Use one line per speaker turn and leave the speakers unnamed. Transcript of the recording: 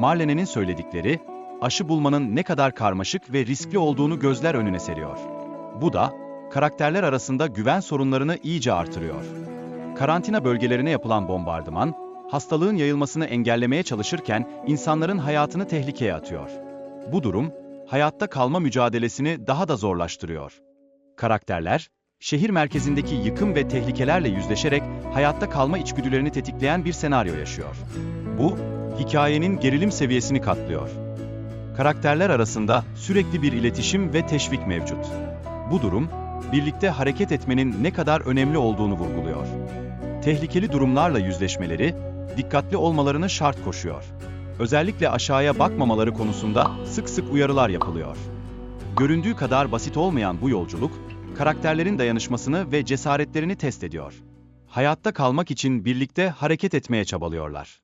Marlene'nin söyledikleri, aşı bulmanın ne kadar karmaşık ve riskli olduğunu gözler önüne seriyor. Bu da, karakterler arasında güven sorunlarını iyice artırıyor. Karantina bölgelerine yapılan bombardıman, hastalığın yayılmasını engellemeye çalışırken insanların hayatını tehlikeye atıyor. Bu durum, hayatta kalma mücadelesini daha da zorlaştırıyor. Karakterler, şehir merkezindeki yıkım ve tehlikelerle yüzleşerek hayatta kalma içgüdülerini tetikleyen bir senaryo yaşıyor. Bu, hikayenin gerilim seviyesini katlıyor. Karakterler arasında sürekli bir iletişim ve teşvik mevcut. Bu durum, birlikte hareket etmenin ne kadar önemli olduğunu vurguluyor. Tehlikeli durumlarla yüzleşmeleri, dikkatli olmalarını şart koşuyor. Özellikle aşağıya bakmamaları konusunda sık sık uyarılar yapılıyor. Göründüğü kadar basit olmayan bu yolculuk, karakterlerin dayanışmasını ve cesaretlerini test ediyor. Hayatta kalmak için birlikte hareket etmeye çabalıyorlar.